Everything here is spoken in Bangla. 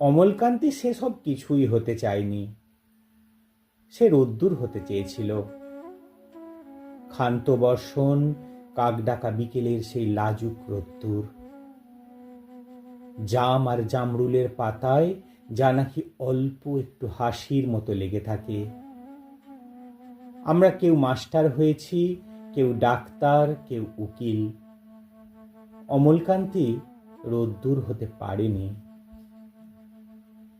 অমলকান্তি সেসব কিছুই হতে চায়নি। সে রোদ্দুর হতে চেয়েছিল। ক্ষান্ত বর্ষণ, কাকডাকা বিকেলের সেই লাজুক রোদ্দুর। জাম আর জামরুলের পাতায় যা নাকি অল্প একটু হাসির মতো লেগে থাকে। আমরা কেউ মাস্টার হয়েছি, কেউ ডাক্তার, কেউ উকিল। অমলকান্তি রোদ্দুর হতে পারেনি।